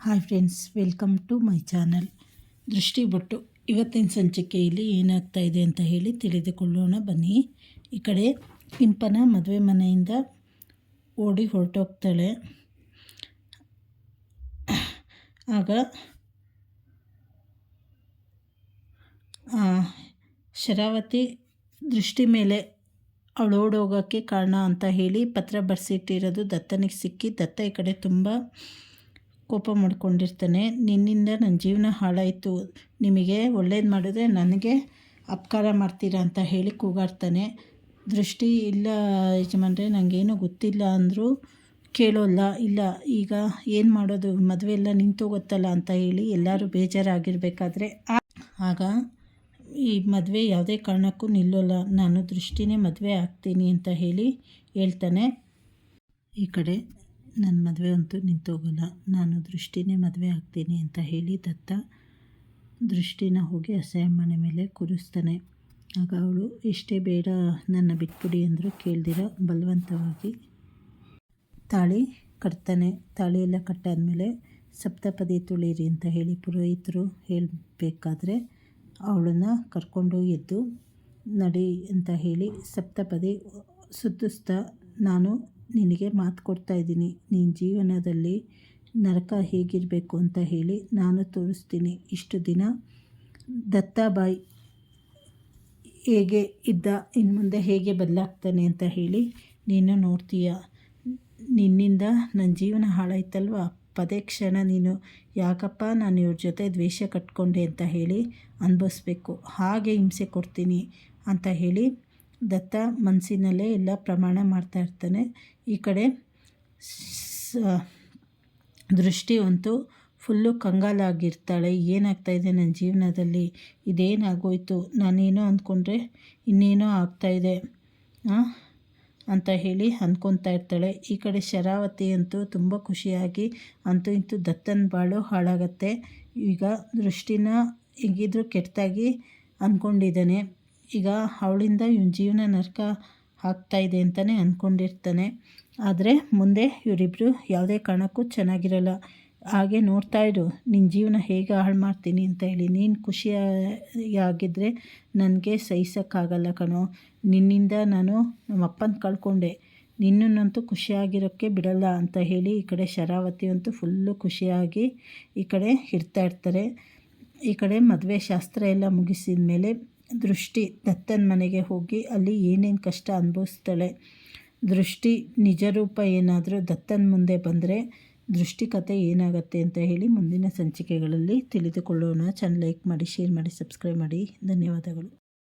Hi friends welcome to my channel Drishti Bottu ಇವತ್ತಿನ ಸಂಚಿಕೆಯಲ್ಲಿ ಏನಾಗ್ತಾ ಇದೆ ಅಂತ ಹೇಳಿ ತಿಳಿದುಕೊಳ್ಳೋಣ ಬನ್ನಿ. ಈ ಕಡೆ ಕಿಂಪನ ಮದುವೆ ಮನೆಯಿಂದ ಓಡಿ ಹೊರಟೋಗ್ತಾಳೆ. ಆಗ ಶರಾವತಿ ದೃಷ್ಟಿ ಮೇಲೆ ಅವಳು ಓಡೋಗೋಕ್ಕೆ ಕಾರಣ ಅಂತ ಹೇಳಿ ಪತ್ರ ಬರೆಸಿಟ್ಟಿರೋದು ದತ್ತನಿಗೆ ಸಿಕ್ಕಿ, ದತ್ತ ಈ ಕಡೆ ತುಂಬ ಕೋಪ ಮಾಡ್ಕೊಂಡಿರ್ತಾನೆ. ನಿನ್ನಿಂದ ನನ್ನ ಜೀವನ ಹಾಳಾಯಿತು. ನಿಮಗೆ ಒಳ್ಳೇದು ಮಾಡಿದ್ರೆ ನನಗೆ ಅಪಕಾರ ಮಾಡ್ತೀರಾ ಅಂತ ಹೇಳಿ ಕೂಗಾಡ್ತಾನೆ. ದೃಷ್ಟಿ ಇಲ್ಲ ಯಜಮಾನ್ರೆ ನನಗೇನು ಗೊತ್ತಿಲ್ಲ ಅಂದರೂ ಕೇಳೋಲ್ಲ. ಇಲ್ಲ, ಈಗ ಏನು ಮಾಡೋದು? ಮದುವೆ ಎಲ್ಲ ನಿಂತೋಗುತ್ತಲ್ಲ ಅಂತ ಹೇಳಿ ಎಲ್ಲರೂ ಬೇಜಾರಾಗಿರಬೇಕಾದ್ರೆ ಆಗ ಈ ಮದುವೆ ಯಾವುದೇ ಕಾರಣಕ್ಕೂ ನಿಲ್ಲೋಲ್ಲ. ನಾನು ದೃಷ್ಟಿನೇ ಮದುವೆ ಆಗ್ತೀನಿ ಅಂತ ಹೇಳಿ ಹೇಳ್ತಾನೆ. ಈ ಕಡೆ ನನ್ನ ಮದುವೆ ಅಂತೂ ನಿಂತೋಗಲ್ಲ. ನಾನು ದೃಷ್ಟಿನೇ ಮದುವೆ ಆಗ್ತೀನಿ ಅಂತ ಹೇಳಿ ದತ್ತ ದೃಷ್ಟಿನ ಹೋಗಿ ಮನೆ ಮೇಲೆ ಕೂರಿಸ್ತಾನೆ. ಆಗ ಅವಳು ಎಷ್ಟೇ ಬೇಡ, ನನ್ನ ಬಿಟ್ಬಿಡಿ ಅಂದರೂ ಕೇಳ್ದಿರ ಬಲವಂತವಾಗಿ ತಾಳಿ ಕಟ್ತಾನೆ. ತಾಳಿಯೆಲ್ಲ ಕಟ್ಟಾದಮೇಲೆ, ಸಪ್ತಪದಿ ತುಳೀರಿ ಅಂತ ಹೇಳಿ ಪುರೋಹಿತರು ಹೇಳಬೇಕಾದ್ರೆ ಅವಳನ್ನು ಕರ್ಕೊಂಡು ಎದ್ದು, ನಡಿ ಅಂತ ಹೇಳಿ ಸಪ್ತಪದಿ ಸುತ್ತಿಸ್ತಾ, ನಾನು ನಿನಗೆ ಮಾತು ಕೊಡ್ತಾ ಇದ್ದೀನಿ. ನಿನ್ನ ಜೀವನದಲ್ಲಿ ನರಕ ಹೇಗಿರಬೇಕು ಅಂತ ಹೇಳಿ ನಾನು ತೋರಿಸ್ತೀನಿ. ಇಷ್ಟು ದಿನ ದತ್ತಾಬಾಯಿ ಹೇಗೆ ಇದ್ದ ಇನ್ನು ಮುಂದೆ ಹೇಗೆ ಬದಲಾಗ್ತಾನೆ ಅಂತ ಹೇಳಿ ನೀನು ನೋಡ್ತೀಯ. ನಿನ್ನಿಂದ ನನ್ನ ಜೀವನ ಹಾಳಾಯ್ತಲ್ವ? ಪದೇ ಕ್ಷಣ ನೀನು, ಯಾಕಪ್ಪ, ನಾನು ಇವ್ರ ಜೊತೆ ದ್ವೇಷ ಕಟ್ಕೊಂಡೆ ಅಂತ ಹೇಳಿ ಅನುಭವಿಸ್ಬೇಕು. ಹಾಗೆ ಹಿಂಸೆ ಕೊಡ್ತೀನಿ ಅಂತ ಹೇಳಿ ದತ್ತ ಮನಸ್ಸಿನಲ್ಲೇ ಎಲ್ಲ ಪ್ರಮಾಣ ಮಾಡ್ತಾ ಇರ್ತಾನೆ. ಈ ಕಡೆ ದೃಷ್ಟಿ ಅಂತೂ ಫುಲ್ಲು ಕಂಗಾಲಾಗಿರ್ತಾಳೆ. ಏನಾಗ್ತಾಯಿದೆ ನನ್ನ ಜೀವನದಲ್ಲಿ? ಇದೇನಾಗೋಯ್ತು? ನಾನೇನೋ ಅಂದ್ಕೊಂಡ್ರೆ ಇನ್ನೇನೋ ಆಗ್ತಾಯಿದೆ ಅಂತ ಹೇಳಿ ಅಂದ್ಕೊತಾ ಇರ್ತಾಳೆ. ಈ ಕಡೆ ಶರಾವತಿ ಅಂತೂ ತುಂಬ ಖುಷಿಯಾಗಿ, ಅಂತೂ ಇಂತೂ ದತ್ತನ ಬಾಳು ಹಾಳಾಗತ್ತೆ. ಈಗ ದೃಷ್ಟಿನ ಹೆಂಗಿದ್ರು ಕೆಟ್ಟದಾಗಿ ಅಂದ್ಕೊಂಡಿದ್ದಾನೆ ಈಗ ಅವಳಿಂದ ಇವನ ಜೀವನ ನರಕ ಆಗ್ತಾಯಿದೆ ಅಂತಲೇ ಅಂದ್ಕೊಂಡಿರ್ತಾನೆ ಆದರೆ ಮುಂದೆ ಇವರಿಬ್ಬರು ಯಾವುದೇ ಕಾರಣಕ್ಕೂ ಚೆನ್ನಾಗಿರಲ್ಲ. ಹಾಗೆ ನೋಡ್ತಾ ಇರು ನಿನ್ನ ಜೀವನ ಹೇಗೆ ಹಾಳು ಮಾಡ್ತೀನಿ ಅಂತ ಹೇಳಿ. ನೀನು ಖುಷಿಯಾಗಿದ್ದರೆ ನನಗೆ ಸಹಿಸೋಕ್ಕಾಗಲ್ಲ ಕಣೋ. ನಿನ್ನಿಂದ ನಾನು ನಮ್ಮ ಅಪ್ಪನ ಕಳ್ಕೊಂಡೆ. ನಿನ್ನನ್ನಂತೂ ಖುಷಿಯಾಗಿರೋಕ್ಕೆ ಬಿಡಲ್ಲ ಅಂತ ಹೇಳಿ ಈ ಕಡೆ ಶರಾವತಿ ಅಂತೂ ಫುಲ್ಲು ಖುಷಿಯಾಗಿ ಈ ಕಡೆ ಇರ್ತಾ ಇರ್ತಾರೆ. ಈ ಕಡೆ ಮದುವೆ ಶಾಸ್ತ್ರ ಎಲ್ಲ ಮುಗಿಸಿದ ಮೇಲೆ ದೃಷ್ಟಿ ದತ್ತನ ಮನೆಗೆ ಹೋಗಿ ಅಲ್ಲಿ ಏನೇನು ಕಷ್ಟ ಅನುಭವಿಸ್ತಾಳೆ. ದೃಷ್ಟಿ ನಿಜ ರೂಪ ಏನಾದರೂ ದತ್ತನ ಮುಂದೆ ಬಂದರೆ ದೃಷ್ಟಿ ಕತೆ ಏನಾಗುತ್ತೆ ಅಂತ ಹೇಳಿ ಮುಂದಿನ ಸಂಚಿಕೆಗಳಲ್ಲಿ ತಿಳಿದುಕೊಳ್ಳೋಣ. ಚಾನಲ್ ಲೈಕ್ ಮಾಡಿ ಶೇರ್ ಮಾಡಿ ಸಬ್ಸ್ಕ್ರೈಬ್ ಮಾಡಿ. ಧನ್ಯವಾದಗಳು.